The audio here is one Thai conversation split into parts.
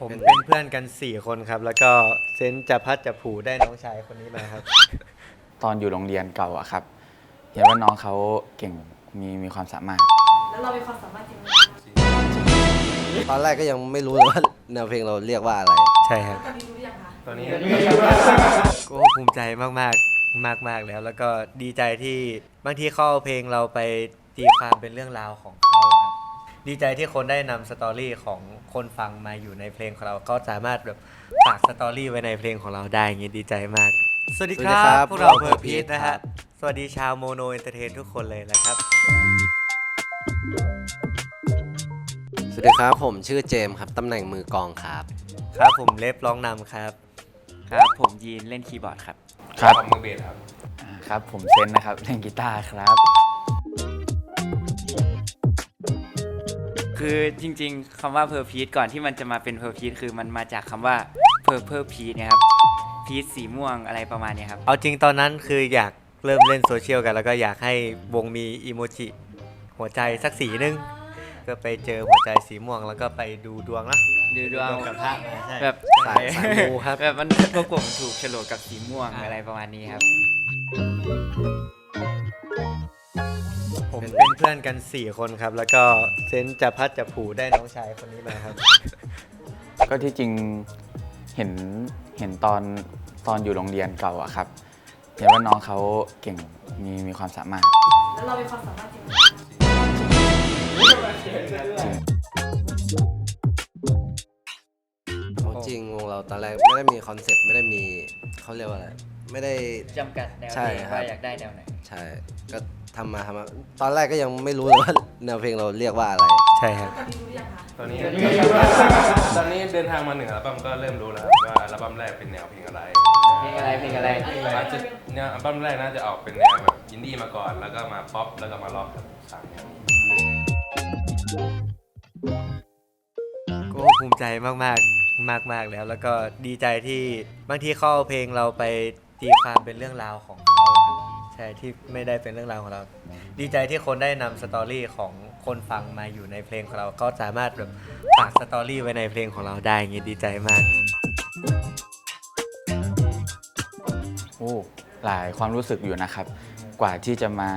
ผมเป็นเพื่อนกัน 4 คนครับ แล้วก็เซนจะพัดจะผูได้น้องชายคนนี้มาครับ ตอนอยู่โรงเรียนเก่าอะครับ เห็นว่าน้องเขาเก่งมีมีความสามารถ แล้วเรามีความสามารถจริงไหมคะตอนแรกก็ยังไม่รู้เลยว่าแนวเพลงเราเรียกว่าอะไร ใช่ครับ ตอนนี้รู้หรือยังคะตอนนี้ก็ภูมิใจมาก ๆ มาก ๆ แล้ว แล้วก็ดีใจที่บางทีเขาเอาเพลงเราไปตีความเป็นเรื่องราวของเขาครับ ดีใจที่คนได้นำสตอรี่ของคนฟังมาอยู่ในเพลงของเราก็สามารถแบบฝากสตอรี่ไว้ในเพลงของเราได้อย่างนี้ดีใจมาก สวัสดีคสวัสดีรัครับบพวกเราพวกเราเพอร์พี Purple นะครัฮะบ สวัสดีชาวโมโนเอนเตอร์เทนทุกคนเลยนะครับ สวัสดีครับ ผมชื่อเจมส์ครับ ตำแหน่งมือกลองครับ ครับผมเล็บร้องนำครับ ครับผมยีนเล่นคีย์บอร์ดครับ ครับทำมือเบสครับอ่าครับผมเซนนะครับเล่นกีตาร์ครับ คือจริงๆคำว่าเพอร์พีทก่อนที่มันจะมาเป็นเพอร์พีทคือมันมาจากคำว่าเพอร์เพอร์พีทนะครับพีทสีม่วงอะไรประมาณเนี้ยครับ เอาจริงตอนนั้นคืออยากเริ่มเล่นโซเชียลกัน แล้วก็อยากให้วงมีอีโมจิหัวใจสักสีหนึง ก็ไปเจอหัวใจสีม่วงแล้วก็ไปดูดวงนะดูดวงกับพระมาใช่ แบบสายสายมูครับ แบบมันประกบถูกโฉลกกับสีม่วงอะไรประมาณนี้ครับ ผมเป็นเพื่อนกัน 4 คนครับ แล้วก็เซนจะพัดจะผูได้น้องชายคนนี้มาครับ ก็ที่จริงเห็นเห็นตอนตอนอยู่โรงเรียนเก่าอะครับ เห็นว่าน้องเขาเก่งมีมีความสามารถ แล้วเรามีความสามารถจริงไหมคะเอาจริงวงเราตอนแรกไม่ได้มีคอนเซปต์ไม่ได้มีเขาเรียกว่าอะไร ไม่ได้ จำกัดแนวใช่เพลงครับ ว่าอยากได้แนวไหน ใช่ก็ทำมาทำมาตอนแรกก็ยังไม่รู้เลยว่าแนวเพลงเราเรียกว่าอะไร ใช่ครับตอนนี้รู้หรือยังคะตอนนี้ ตอนนี้เดินทางมาหนึ่งอัลบั้มก็เริ่มรู้แล้วครับว่าอัลบั้มแรกเป็นแนวเพลงอะไรเพลงอะไรเพลงอะไร อาจจะเนี่ยอัลบั้มแรกน่าจะออกเป็นแนวแบบอินดี้มาก่อน แล้วก็มาป๊อปแล้วก็มาล็อกครับสามแนวนี้ก็ภูมิใจมากๆ มากๆแล้ว แล้วก็ดีใจที่บางทีเขาเอาเพลงเราไป ตีความเป็นเรื่องราวของเขาครับใช่ที่ไม่ได้เป็นเรื่องราวของเรา ดีใจที่คนได้นำสตอรี่ของคนฟังมาอยู่ในเพลงของเรา ก็สามารถแบบฝากสตอรี่ไว้ในเพลงของเราได้อย่างนี้ดีใจมาก โอ้หลายความรู้สึกอยู่นะครับ กว่าที่จะมา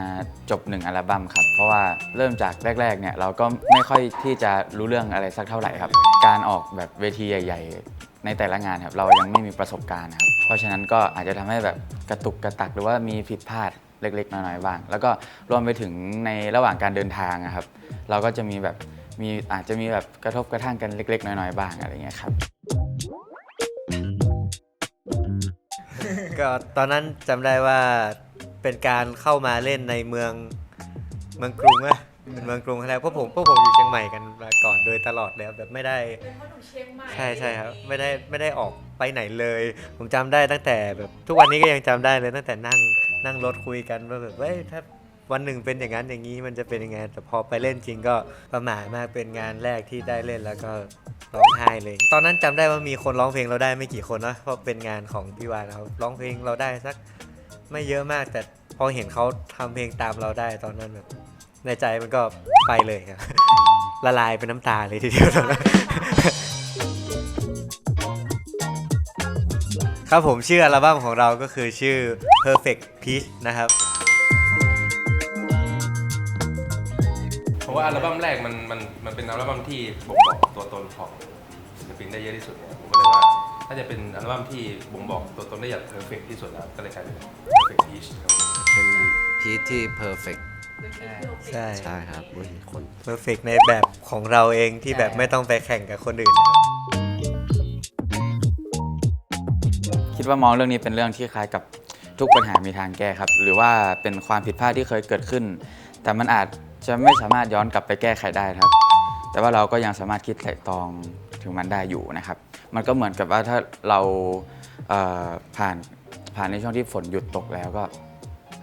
จบหนึ่งอัลบั้มครับ เพราะว่าเริ่มจากแรก ๆ เนี่ย เราก็ไม่ค่อยที่จะรู้เรื่องอะไรสักเท่าไหร่ครับ การออกแบบเวทีใหญ่ ๆ ในแต่ละงานครับเรายังไม่มีประสบการณ์ครับเพราะฉะนั้นก็อาจจะทำให้แบบกระตุกกระตักหรือว่ามีผิดพลาดเล็กๆน้อยๆบ้าง แล้วก็รวมไปถึงในระหว่างการเดินทางครับ เราก็จะมีแบบมีอาจจะมีแบบกระทบกระทั่งกันเล็ก ๆ น้อยๆบ้างอะไรเงี้ยครับก็ตอนนั้นจำได้ว่าเป็นการเข้ามาเล่นในเมืองเมืองกรุงอะ เป็นเมืองกรุงอะไรเพราะผมพวกผมอยู่เชียงใหม่กันมาก่อนโดยตลอดเลยครับแบบไม่ได้ เป็นพ่อหนุ่มเชียงใหม่ใช่ใช่ครับไม่ได้ไม่ได้ออกไปไหนเลย ผมจำได้ตั้งแต่แบบทุกวันนี้ก็ยังจำได้เลยตั้งแต่นั่งนั่งรถคุยกันว่าแบบเฮ้ยถ้าวันหนึ่งเป็นอย่างนั้นอย่างนี้มันจะเป็นยังไงแต่พอไปเล่นจริงก็ประหม่ามากเป็นงานแรกที่ได้เล่นแล้วก็ร้องไห้เลย ตอนนั้นจำได้ว่ามีคนร้องเพลงเราได้ไม่กี่คนนะเพราะเป็นงานของพี่วานเขาร้องเพลงเราได้สักไม่เยอะมากแต่พอเห็นเขาทำเพลงตามเราได้ตอนนั้นแบบ ในใจมันก็ไปเลยครับ ละลายเป็นน้ำตาเลยทีเดียวตอนนั้นครับผมชื่ออัลบั้มของเราก็คือชื่อ Perfect Peach นะครับ เพราะว่าอัลบั้มแรกมันมันมันเป็นอัลบั้มที่บ่งบอกตัวตนของศิลปินได้เยอะที่สุดเนี่ยผมก็เลยว่าถ้าจะเป็นอัลบั้มที่บ่งบอกตัวตนได้อย่างเพอร์เฟกที่สุดแล้วก็เลยกลายเป็น perfect peach ครับ เป็นพีทที่เพอร์เฟกเป็นเพลงที่โอเคใช่ใช่ครับอุ้ยคน Perfect ในแบบของเราเองที่แบบไม่ต้องไปแข่งกับคนอื่นนะครับ คิดว่ามองเรื่องนี้เป็นเรื่องที่คล้ายกับทุกปัญหามีทางแก้ครับ หรือว่าเป็นความผิดพลาดที่เคยเกิดขึ้น แต่มันอาจจะไม่สามารถย้อนกลับไปแก้ไขได้ครับ แต่ว่าเราก็ยังสามารถคิดไถ่ตรองถึงมันได้อยู่นะครับ มันก็เหมือนกับว่าถ้าเราเอ่อผ่านผ่านในช่วงที่ฝนหยุดตกแล้วก็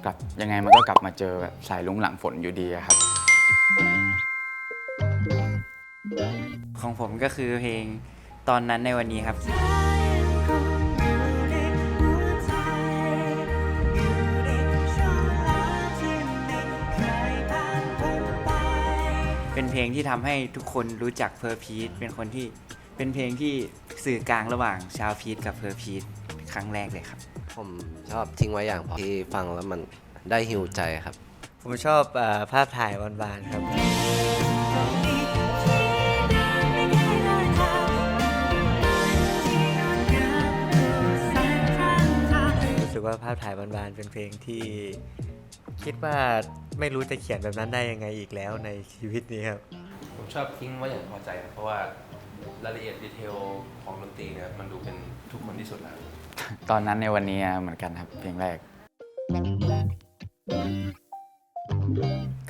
กลับยังไงมันก็กลับมาเจอแบบสายลุงหลังฝนอยู่ดีอะครับ ของผมก็คือเพลงตอนนั้นในวันนี้ครับ เป็นเพลงที่ทำให้ทุกคนรู้จักเพอร์พีทเป็นคนที่เป็นเพลงที่สื่อกลางระหว่างชาวพีทกับเพอร์พีทครั้งแรกเลยครับ ผมชอบทิ้งไว้อย่างพอที่ฟังแล้วมันได้ฮิวใจครับ ผมชอบเออภาพถ่ายหวานๆครับ รู้สึกว่าภาพถ่ายหวานๆเป็นเพลงที่ คิดว่าไม่รู้จะเขียนแบบนั้นได้ยังไงอีกแล้วในชีวิตนี้ครับ ผมชอบทิ้งไว้อย่างพอใจครับเพราะว่ารายละเอียดดีเทลของดนตรีเนี่ยมันดูเป็นทุกคนที่สุดแล้ว ตอนนั้นในวันนี้เหมือนกันครับเพลงแรก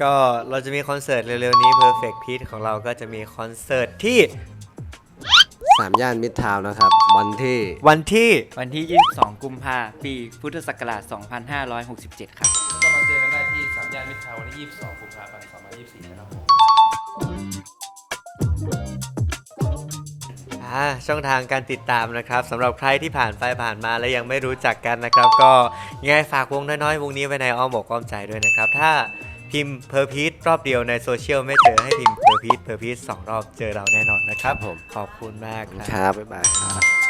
ก็เราจะมีคอนเสิร์ตเร็วๆนี้ Perfect Peace ของเราก็จะมีคอนเสิร์ตที่สามย่านมิตรทาวน์นะครับ วันที่วันที่วันที่ 22 กุมภาปีพุทธศักราช 2567 ครับ ก็มาเจอกันได้ที่สามย่านมิตรทาวน์วันที่ 22กุมภาพันธ์2024นะครับ อ่าช่องทางการติดตามนะครับสำหรับใครที่ผ่านไปผ่านมาและยังไม่รู้จักกันนะครับ ก็ยังไงฝากวงน้อยๆ วงนี้ไว้ในอ้อมอกอ้อมใจด้วยนะครับ ถ้าพิมพ์เพอร์พีทรอบเดียวในโซเชียลไม่เจอให้พิมพ์เพอร์พีทเพอร์พีทสองรอบเจอเราแน่นอนนะครับ ครับผม ขอบคุณมากครับ ครับบ๊ายบายครับ